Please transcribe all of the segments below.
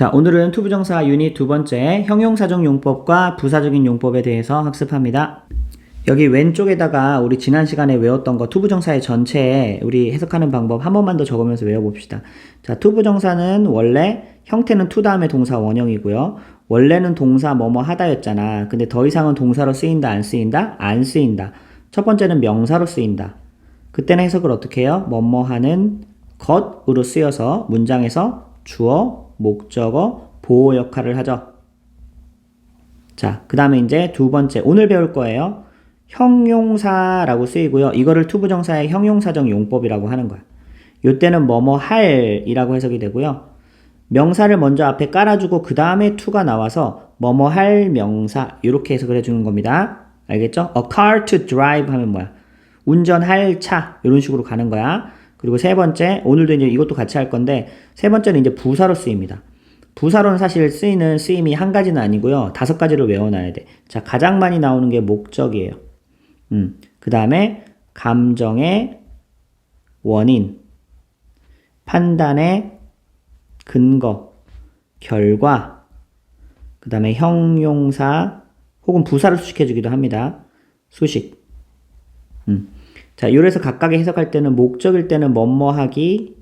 자, 오늘은 투부정사 유닛 두 번째 형용사적 용법과 부사적인 용법에 대해서 학습합니다. 여기 왼쪽에다가 우리 지난 시간에 외웠던 거 투부정사의 전체에 우리 해석하는 방법 한 번만 더 적으면서 외워봅시다. 자, 투부정사는 원래 형태는 투 다음에 동사 원형이고요. 원래는 동사 뭐뭐 하다였잖아. 근데 더 이상은 동사로 쓰인다, 안 쓰인다? 안 쓰인다. 첫 번째는 명사로 쓰인다. 그때는 해석을 어떻게 해요? 뭐뭐 하는 것으로 쓰여서 문장에서 주어, 목적어, 보호 역할을 하죠. 자, 그 다음에 이제 두 번째, 오늘 배울 거예요. 형용사라고 쓰이고요. 이거를 투부정사의 형용사적 용법이라고 하는 거야. 요때는 뭐뭐 할이라고 해석이 되고요. 명사를 먼저 앞에 깔아주고 그 다음에 to가 나와서 뭐뭐 할 명사 이렇게 해석을 해주는 겁니다. 알겠죠? A car to drive 하면 뭐야? 운전할 차 이런 식으로 가는 거야. 그리고 세 번째 오늘도 이제 이것도 같이 할 건데 세 번째는 이제 부사로 쓰입니다. 부사로는 사실 쓰이는 쓰임이 한 가지는 아니고요. 다섯 가지를 외워놔야 돼. 자 가장 많이 나오는 게 목적이에요. 음, 그 다음에 감정의 원인, 판단의 근거, 결과, 그 다음에 형용사 혹은 부사를 수식해주기도 합니다. 수식. 음. 자, 요래서 각각의 해석할 때는 목적일 때는 뭐뭐 하기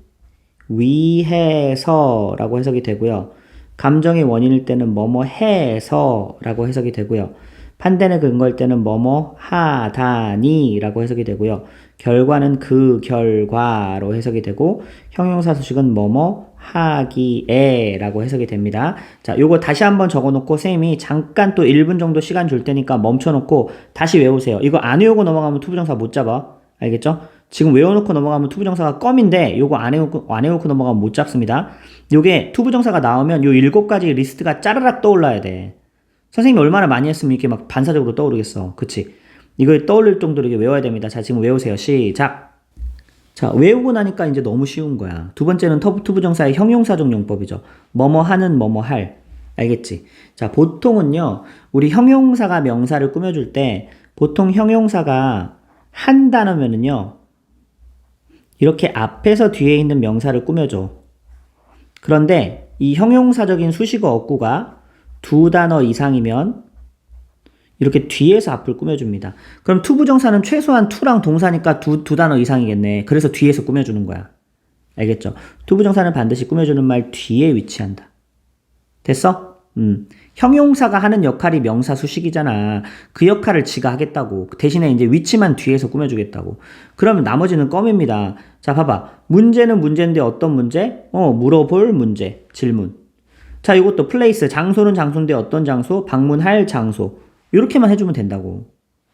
위해서라고 해석이 되고요. 감정의 원인일 때는 뭐뭐 해서라고 해석이 되고요. 판단의 근거일 때는 뭐뭐 하다니라고 해석이 되고요. 결과는 그 결과로 해석이 되고 형용사 수식은 뭐뭐 하기에라고 해석이 됩니다. 자, 요거 다시 한번 적어놓고 쌤이 잠깐 또 1분 정도 시간 줄 테니까 멈춰놓고 다시 외우세요. 이거 안 외우고 넘어가면 투부정사 못 잡아. 알겠죠? 지금 외워놓고 넘어가면 투부정사가 껌인데 요거 안 외우고, 안 외우고 넘어가면 못 잡습니다. 요게 투부정사가 나오면 요 일곱 가지 리스트가 짜르락 떠올라야 돼. 선생님이 얼마나 많이 했으면 이렇게 막 반사적으로 떠오르겠어. 그치? 이걸 떠올릴 정도로 이게 외워야 됩니다. 자, 지금 외우세요. 시작! 자, 외우고 나니까 이제 너무 쉬운 거야. 두 번째는 투부정사의 형용사적 용법이죠. 뭐뭐 하는 뭐뭐 할. 알겠지? 자, 보통은요, 우리 형용사가 명사를 꾸며줄 때, 보통 형용사가 한 단어면은요, 이렇게 앞에서 뒤에 있는 명사를 꾸며줘. 그런데 이 형용사적인 수식어 어구가 두 단어 이상이면 이렇게 뒤에서 앞을 꾸며줍니다. 그럼 투부정사는 최소한 투랑 동사니까 두, 두 단어 이상이겠네. 그래서 뒤에서 꾸며주는 거야. 알겠죠? 투부정사는 반드시 꾸며주는 말 뒤에 위치한다. 됐어? 음. 형용사가 하는 역할이 명사 수식이잖아. 그 역할을 지가 하겠다고. 대신에 이제 위치만 뒤에서 꾸며주겠다고. 그러면 나머지는 껌입니다. 자, 봐봐. 문제는 문제인데 어떤 문제? 어, 물어볼 문제. 질문. 자, 이것도 플레이스. 장소는 장소인데 어떤 장소? 방문할 장소. 이렇게만 해주면 된다고.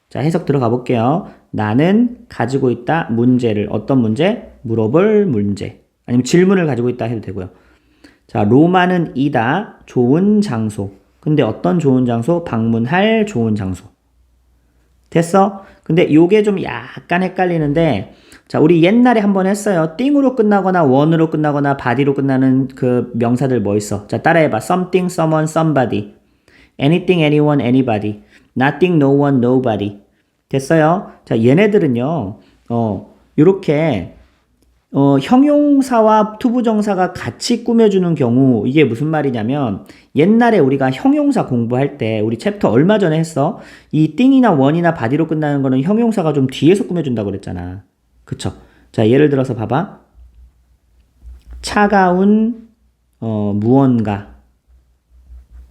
자, 해석 들어가 볼게요. 나는 가지고 있다 문제를. 어떤 문제? 물어볼 문제. 아니면 질문을 가지고 있다 해도 되고요. 자, 로마는 이다. 좋은 장소. 근데 어떤 좋은 장소? 방문할 좋은 장소. 됐어? 근데 요게 좀 약간 헷갈리는데, 자, 우리 옛날에 한번 했어요. 띵으로 끝나거나 원으로 끝나거나 바디로 끝나는 그 명사들 뭐 있어? 자, 따라해봐. something, someone, somebody. anything, anyone, anybody. nothing, no one, nobody. 됐어요? 자, 얘네들은요, 어, 요렇게, 어, 형용사와 투부정사가 같이 꾸며주는 경우, 이게 무슨 말이냐면, 옛날에 우리가 형용사 공부할 때, 우리 챕터 얼마 전에 했어? 이 띵이나 원이나 바디로 끝나는 거는 형용사가 좀 뒤에서 꾸며준다고 그랬잖아. 그쵸? 자, 예를 들어서 봐봐. 차가운, 어, 무언가.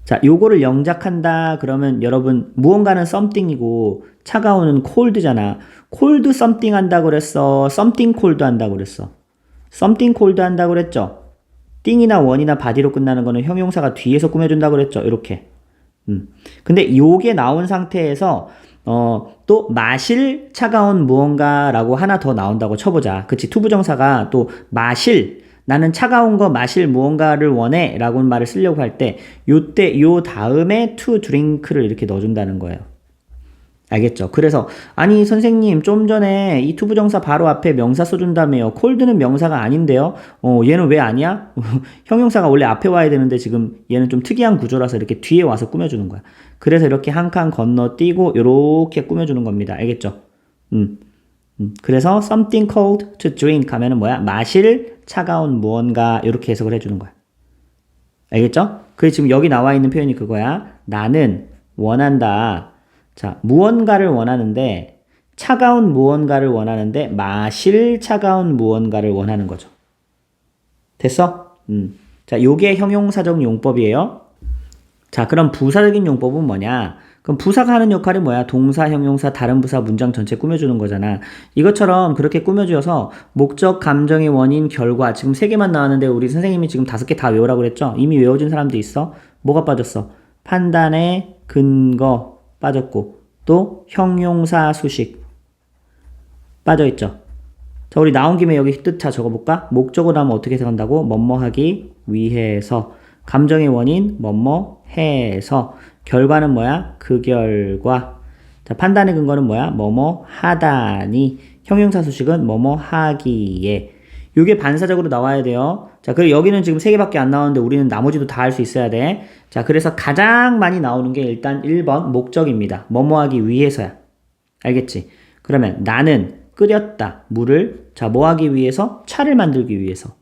자, 요거를 영작한다 그러면 여러분 무언가는 something이고 차가운은 cold잖아. cold something 한다 그랬어. something cold 한다 그랬어. something cold 한다 그랬죠. 띵이나 원이나 바디로 끝나는 거는 형용사가 뒤에서 꾸며준다 그랬죠. 이렇게. 음. 근데 요게 나온 상태에서 어, 또 마실 차가운 무언가라고 하나 더 나온다고 쳐보자. 그치? 투부정사가 또 마실 나는 차가운 거 마실 무언가를 원해 라고 말을 쓰려고 할 때 요때 요 다음에 to drink를 이렇게 넣어준다는 거예요. 알겠죠? 그래서 아니 선생님 좀 전에 이 투부정사 바로 앞에 명사 써준다며요. 콜드는 명사가 아닌데요. 어 얘는 왜 아니야? 형용사가 원래 앞에 와야 되는데 지금 얘는 좀 특이한 구조라서 이렇게 뒤에 와서 꾸며주는 거야. 그래서 이렇게 한 칸 건너뛰고 이렇게 꾸며주는 겁니다. 알겠죠? 음. 음, 그래서 something cold to drink 하면은 뭐야? 마실 차가운 무언가 이렇게 해석을 해주는 거야. 알겠죠? 그 지금 여기 나와 있는 표현이 그거야. 나는 원한다. 자, 무언가를 원하는데 차가운 무언가를 원하는데 마실 차가운 무언가를 원하는 거죠. 됐어? 음. 자, 요게 형용사적 용법이에요. 자, 그럼 부사적인 용법은 뭐냐? 그럼 부사가 하는 역할이 뭐야? 동사, 형용사, 다른 부사, 문장 전체 꾸며주는 거잖아. 이것처럼 그렇게 꾸며주어서 목적, 감정의 원인, 결과 지금 세 개만 나왔는데 우리 선생님이 지금 다섯 개 다 외우라고 그랬죠? 이미 외워준 사람도 있어. 뭐가 빠졌어? 판단의 근거 빠졌고 또 형용사 수식 빠져있죠. 자, 우리 나온 김에 여기 뜻차 적어볼까? 목적으로 하면 어떻게 해석한다고? 뭐뭐 하기 위해서. 감정의 원인, 뭐뭐 해서. 결과는 뭐야? 그 결과. 자, 판단의 근거는 뭐야? 뭐뭐 하다니. 형용사 수식은 뭐뭐 하기에. 이게 반사적으로 나와야 돼요. 자, 그리고 여기는 지금 세 개밖에 안 나오는데 우리는 나머지도 다 할 수 있어야 돼. 자, 그래서 가장 많이 나오는 게 일단 1번 목적입니다. 뭐뭐 하기 위해서야. 알겠지? 그러면 나는 끓였다. 물을. 자, 뭐 하기 위해서? 차를 만들기 위해서.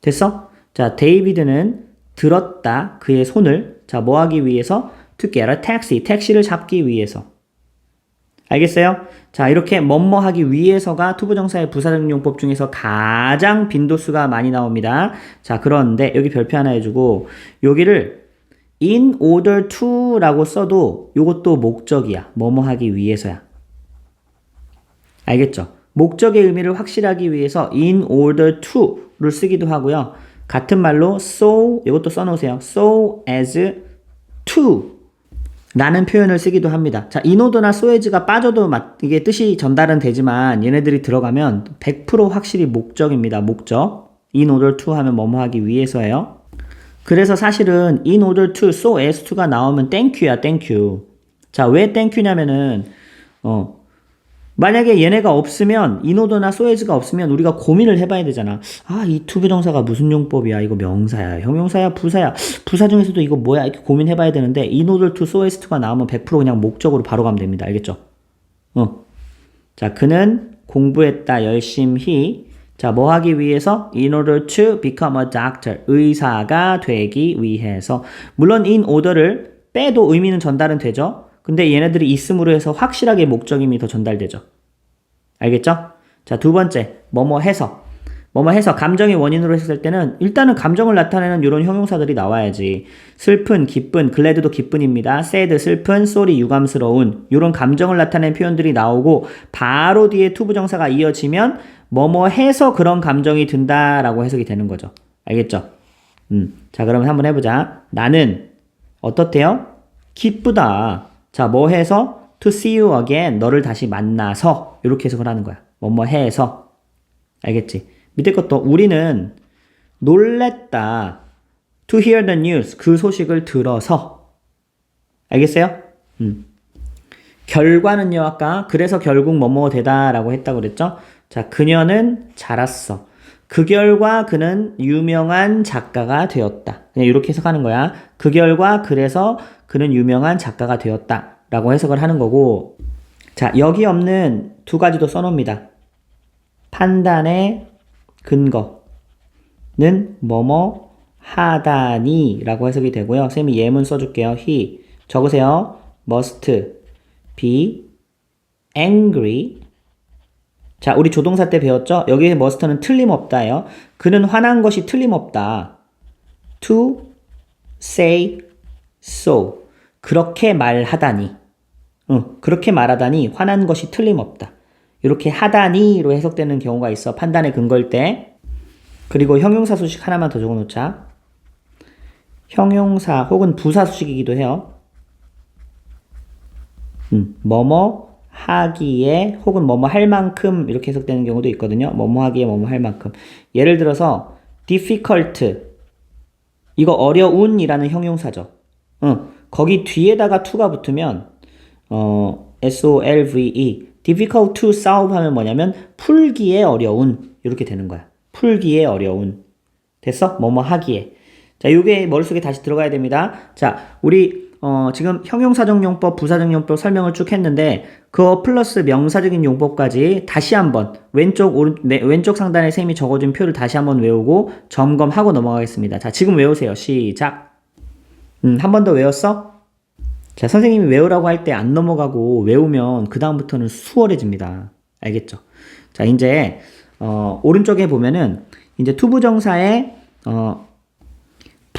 됐어? 자, 데이비드는 들었다. 그의 손을. 자, 뭐 하기 위해서? To get a taxi. 택시를 잡기 위해서. 알겠어요? 자, 이렇게 뭐뭐 하기 위해서가 투부정사의 부사적 용법 중에서 가장 빈도수가 많이 나옵니다. 자, 그런데 여기 별표 하나 해주고, 여기를 in order to라고 써도 이것도 목적이야. 뭐뭐 하기 위해서야. 알겠죠? 목적의 의미를 확실하기 위해서 in order to를 쓰기도 하고요. 같은 말로 so 이것도 써놓으세요. so as to 라는 표현을 쓰기도 합니다. 자, 인오더나 소에즈가 빠져도 마- 이게 뜻이 전달은 되지만 얘네들이 들어가면 100% 확실히 목적입니다. 목적. order to 하면 뭐뭐 하기 위해서예요. 그래서 사실은 in order to, so as to가 나오면 땡큐야, 땡큐. 자, 왜 땡큐냐면은 어 만약에 얘네가 없으면 인오더나 소에즈가 없으면 우리가 고민을 해봐야 되잖아. 아, 이 투부정사가 무슨 용법이야? 이거 명사야, 형용사야, 부사야. 부사 중에서도 이거 뭐야? 이렇게 고민해봐야 되는데 인오더 투 소에즈 투가 나오면 100% 그냥 목적으로 바로 가면 됩니다. 알겠죠? 어. 자, 그는 공부했다 열심히. 자, 뭐 하기 위해서? In order to become a doctor. 의사가 되기 위해서. 물론 in order를 빼도 의미는 전달은 되죠. 근데 얘네들이 있음으로 해서 확실하게 목적임이 더 전달되죠. 알겠죠? 자, 두 번째. 뭐뭐 해서. 뭐뭐 해서 감정의 원인으로 했을 때는 일단은 감정을 나타내는 이런 형용사들이 나와야지. 슬픈, 기쁜, 글래드도 기쁜입니다. sad, 슬픈, sorry, 유감스러운 이런 감정을 나타내는 표현들이 나오고 바로 뒤에 투부정사가 이어지면 뭐뭐 해서 그런 감정이 든다라고 해석이 되는 거죠. 알겠죠? 음. 자, 그러면 한번 해보자. 나는 어떻대요? 기쁘다. 자, 뭐 해서? To see you again. 너를 다시 만나서. 이렇게 해석을 하는 거야. 뭐뭐 해서. 알겠지? 밑에 것도 우리는 놀랬다. To hear the news. 그 소식을 들어서. 알겠어요? 음. 결과는요, 아까 그래서 결국 뭐뭐 되다라고 했다고 그랬죠? 자, 그녀는 자랐어. 그 결과 그는 유명한 작가가 되었다. 그냥 이렇게 해석하는 거야. 그 결과 그래서 그는 유명한 작가가 되었다. 라고 해석을 하는 거고. 자, 여기 없는 두 가지도 써놓습니다. 판단의 근거는 뭐뭐 하다니 라고 해석이 되고요. 쌤이 예문 써줄게요. he. 적으세요. must be angry 자, 우리 조동사 때 배웠죠? 여기 must는 틀림없다예요. 그는 화난 것이 틀림없다. to say so. 그렇게 말하다니. 응, 그렇게 말하다니 화난 것이 틀림없다. 이렇게 하다니로 해석되는 경우가 있어. 판단의 근거일 때. 그리고 형용사 수식 하나만 더 적어 놓자. 형용사 혹은 부사 수식이기도 해요. 음, 뭐뭐 하기에 혹은 뭐뭐 할 만큼 이렇게 해석되는 경우도 있거든요. 뭐뭐 하기에 뭐뭐 할 만큼. 예를 들어서 difficult 이거 어려운이라는 형용사죠. 응, 거기 뒤에다가 to가 붙으면 어, solve difficult to solve 하면 뭐냐면 풀기에 어려운 이렇게 되는 거야. 풀기에 어려운 됐어? 뭐뭐 하기에 자, 요게 머릿속에 다시 들어가야 됩니다. 자, 우리 어, 지금 형용사적 용법, 부사적 용법 설명을 쭉 했는데 그거 플러스 명사적인 용법까지 다시 한번 왼쪽 오른 네, 왼쪽 상단에 쌤이 적어준 표를 다시 한번 외우고 점검하고 넘어가겠습니다. 자, 지금 외우세요. 시작. 음, 한 번 더 외웠어? 자, 선생님이 외우라고 할 때 안 넘어가고 외우면 그 다음부터는 수월해집니다. 알겠죠? 자, 이제 어, 오른쪽에 보면은 이제 투부정사의 어,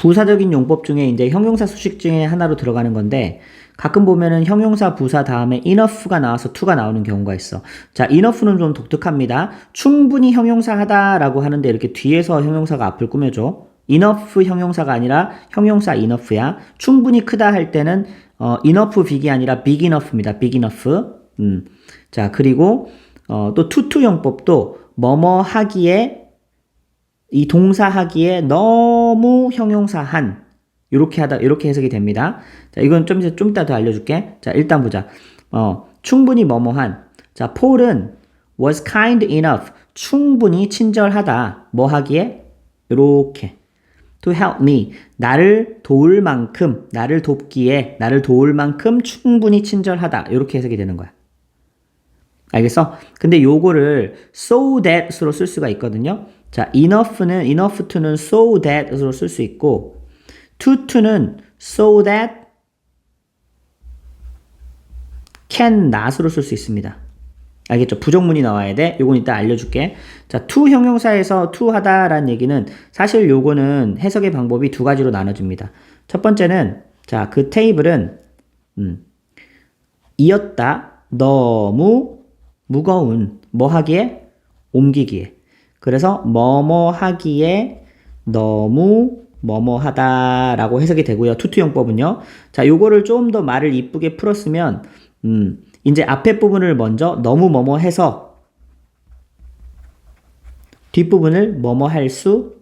부사적인 용법 중에 이제 형용사 수식 중에 하나로 들어가는 건데 가끔 보면은 형용사 부사 다음에 enough가 나와서 to가 나오는 경우가 있어. 자, enough는 좀 독특합니다. 충분히 형용사 하다라고 하는데 이렇게 뒤에서 형용사가 앞을 꾸며줘. enough 형용사가 아니라 형용사 enough야. 충분히 크다 할 때는 어, enough big이 아니라 big enough입니다. big enough. 음. 자, 그리고 어, 또 투투 용법도 뭐뭐 하기에 이 동사 하기에 너무 형용사 한 이렇게 하다 이렇게 해석이 됩니다. 자, 이건 좀 이제 좀 이따 더 알려줄게. 자, 일단 보자. 어, 충분히 뭐뭐한. 자, 폴은 was kind enough. 충분히 친절하다. 뭐 하기에? 이렇게. to help me. 나를 도울 만큼, 나를 돕기에, 나를 도울 만큼 충분히 친절하다. 이렇게 해석이 되는 거야. 알겠어? 근데 요거를 so that으로 쓸 수가 있거든요. 자, enough는 enough to는 so that으로 쓸 수 있고 to to는 so that can not으로 쓸 수 있습니다. 알겠죠? 부정문이 나와야 돼. 요건 이따 알려줄게. 자, to 형용사에서 to 하다라는 얘기는 사실 요거는 해석의 방법이 두 가지로 나눠집니다. 첫 번째는 자, 그 테이블은 음, 이었다. 너무 무거운 뭐 하기에 옮기기에. 그래서 뭐뭐 하기에 너무 뭐뭐 하다라고 해석이 되고요. 투투용법은요. 자, 요거를 좀 더 말을 이쁘게 풀었으면 음, 이제 앞에 부분을 먼저 너무 뭐뭐 해서 뒷부분을 뭐뭐 할 수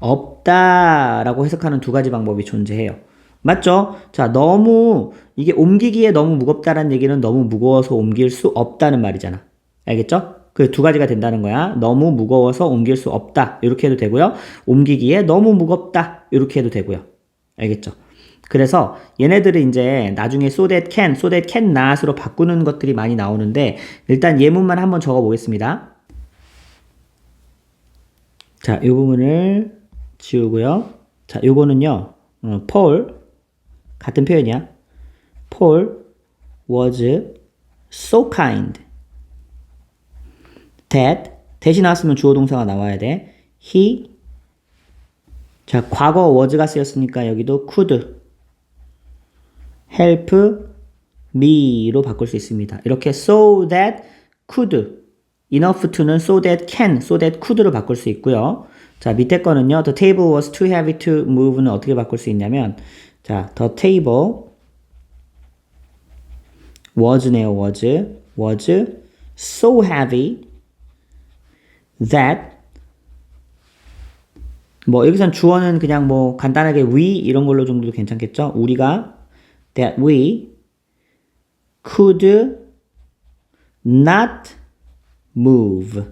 없다라고 해석하는 두 가지 방법이 존재해요. 맞죠? 자, 너무 이게 옮기기에 너무 무겁다라는 얘기는 너무 무거워서 옮길 수 없다는 말이잖아. 알겠죠? 그 두 가지가 된다는 거야. 너무 무거워서 옮길 수 없다. 이렇게 해도 되고요. 옮기기에 너무 무겁다. 이렇게 해도 되고요. 알겠죠? 그래서 얘네들을 이제 나중에 so that can, so that can not으로 바꾸는 것들이 많이 나오는데 일단 예문만 한번 적어 보겠습니다. 자, 이 부분을 지우고요. 자, 요거는요. 어, Paul 같은 표현이야. Paul was so kind that 대신 나왔으면 주어 동사가 나와야 돼. He 자 과거 was가 쓰였으니까 여기도 could help me로 바꿀 수 있습니다. 이렇게 so that could enough to는 so that can, so that could로 바꿀 수 있고요. 자 밑에 거는요. The table was too heavy to move는 어떻게 바꿀 수 있냐면 자 the table was네요. was was so heavy that 뭐 여기선 주어는 그냥 뭐 간단하게 we 이런 걸로 정도도 괜찮겠죠? 우리가 that we could not move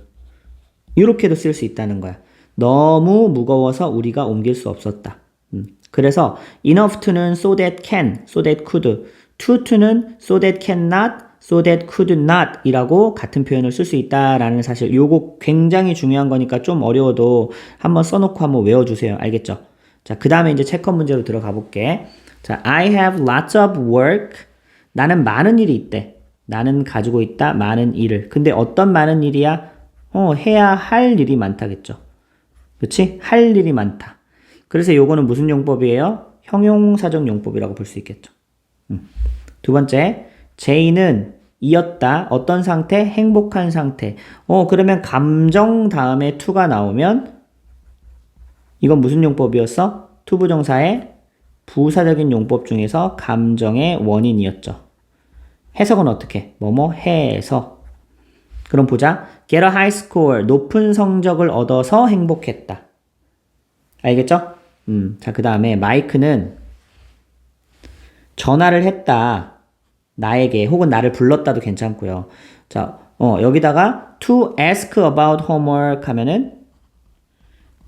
이렇게도 쓸 수 있다는 거야. 너무 무거워서 우리가 옮길 수 없었다. 음. 그래서 enough to는 so that can, so that could, to to는 so that cannot, so that could not 이라고 같은 표현을 쓸 수 있다라는 사실 요거 굉장히 중요한 거니까 좀 어려워도 한번 써놓고 한번 외워주세요. 알겠죠? 자, 그 다음에 이제 체크 문제로 들어가 볼게. 자, I have lots of work. 나는 많은 일이 있대. 나는 가지고 있다. 많은 일을. 근데 어떤 많은 일이야? 어, 해야 할 일이 많다겠죠. 그렇지? 할 일이 많다. 그래서 요거는 무슨 용법이에요? 형용사적 용법이라고 볼 수 있겠죠. 음. 두 번째, 제이는 이었다. 어떤 상태? 행복한 상태. 어, 그러면 감정 다음에 to가 나오면 이건 무슨 용법이었어? 투부정사의 부사적인 용법 중에서 감정의 원인이었죠. 해석은 어떻게? 뭐뭐 해서. 그럼 보자. get a high score. 높은 성적을 얻어서 행복했다. 알겠죠? 음, 자, 그 다음에 마이크는 전화를 했다. 나에게 혹은 나를 불렀다도 괜찮고요. 자, 어, 여기다가 to ask about homework 하면은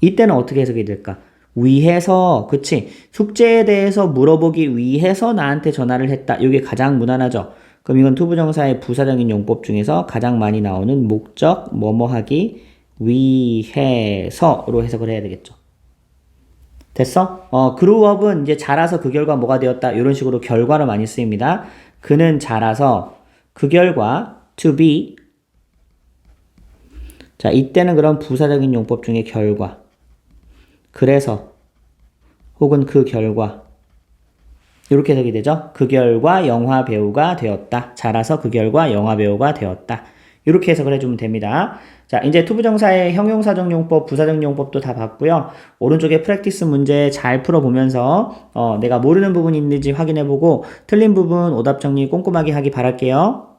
이때는 어떻게 해석이 될까? 위해서 그치 숙제에 대해서 물어보기 위해서 나한테 전화를 했다 이게 가장 무난하죠 그럼 이건 투부정사의 부사적인 용법 중에서 가장 많이 나오는 목적 뭐뭐 하기 위해서로 해석을 해야 되겠죠 됐어? 어, 그루업은 이제 자라서 그 결과 뭐가 되었다 이런 식으로 결과로 많이 쓰입니다 그는 자라서 그 결과 to be 자 이때는 그런 부사적인 용법 중에 결과 그래서 혹은 그 결과 이렇게 해석이 되죠. 그 결과 영화 배우가 되었다. 자라서 그 결과 영화 배우가 되었다. 이렇게 해석을 해주면 됩니다. 자, 이제 투부정사의 형용사적 용법, 부사적 용법도 다 봤고요. 오른쪽에 프랙티스 문제 잘 풀어보면서 어, 내가 모르는 부분이 있는지 확인해보고 틀린 부분 오답 정리 꼼꼼하게 하기 바랄게요.